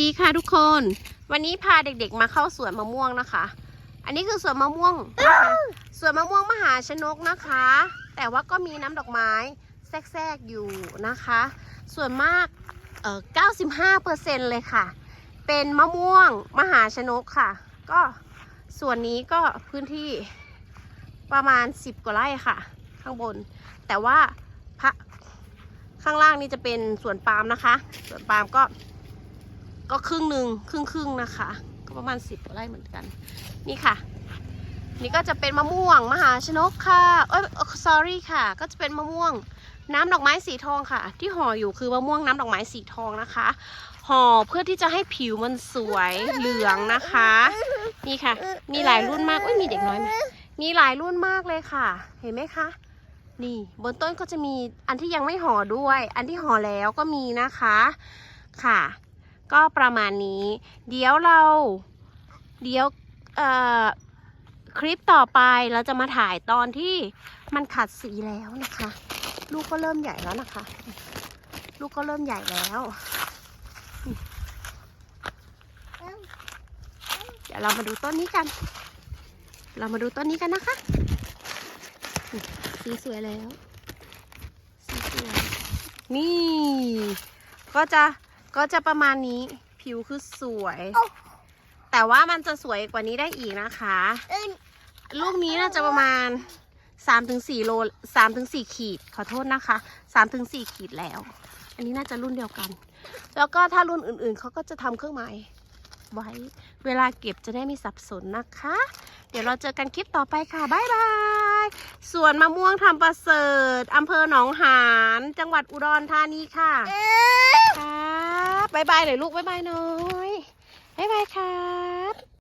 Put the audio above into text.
ดีค่ะทุกคน วันนี้พาเด็กๆมาเข้าสวนมะม่วงนะคะ อันนี้คือสวนมะม่วงนะคะสวนมะม่วงมหาชนกนะคะ แต่ว่าก็มีน้ำดอกไม้แทรกๆอยู่นะคะ ส่วนมากเอ่อ95%เลยค่ะ เป็นมะม่วงมหาชนกค่ะ ก็ส่วนนี้ก็พื้นที่ประมาณ 10 กว่าไร่ค่ะ ข้างบน แต่ว่าพระข้างล่างนี่จะเป็นสวนปาล์มนะคะ สวนปาล์มก็ ก็ครึ่งหนึ่งครึ่งครึ่งนะคะ ก็ประมาณสิบไร่เหมือนกัน นี่ค่ะ นี่ก็จะเป็นมะม่วงมหาชนกค่ะ เอ้ย sorry ค่ะ ก็จะเป็นมะม่วงน้ำดอกไม้สีทองค่ะ ที่ห่ออยู่คือมะม่วงน้ำดอกไม้สีทองนะคะห่อเพื่อที่จะให้ผิวมันสวยเหลืองนะคะ นี่ค่ะ มีหลายรุ่นมากอุ้ยมีเด็กน้อยไหมมีหลายรุ่นมากเลยค่ะ เห็นไหมคะ นี่บนต้นก็จะมีอันที่ยังไม่ห่อด้วย อันที่ห่อแล้วก็มีนะคะ ค่ะ ก็ประมาณนี้ เดี๋ยวเรา เดี๋ยวคลิปต่อไปเราจะมาถ่ายตอนที่มันขัดสีแล้วนะคะ ลูกก็เริ่มใหญ่แล้วนะคะ ลูกก็เริ่มใหญ่แล้วเดี๋ยวเรามาดูต้นนี้กัน เรามาดูต้นนี้กันนะคะ สีสวยแล้ว สีสวย นี่ ก็จะ ก็จะประมาณนี้ผิวคือสวย แต่ว่ามันจะสวยกว่านี้ได้อีกนะคะ ลูกนี้น่าจะประมาณ3-4ถึงโล3ถึง4ขีด ขอโทษนะคะ3ถึง4ขีดแล้ว อันนี้น่าจะรุ่นเดียวกัน แล้วก็ถ้ารุ่นอื่นๆเขาก็จะทำเครื่องหมายไว้ เวลาเก็บจะได้ไม่สับสนนะคะ เดี๋ยวเราเจอกันคลิปต่อไปค่ะ บ๊ายบายส่วนมะม่วงทำประเสริฐอำเภอหนองหาน จังหวัดอุดรธานีค่ะครั บายบายหน่ยลูกบายบายน้อยบายบายครับ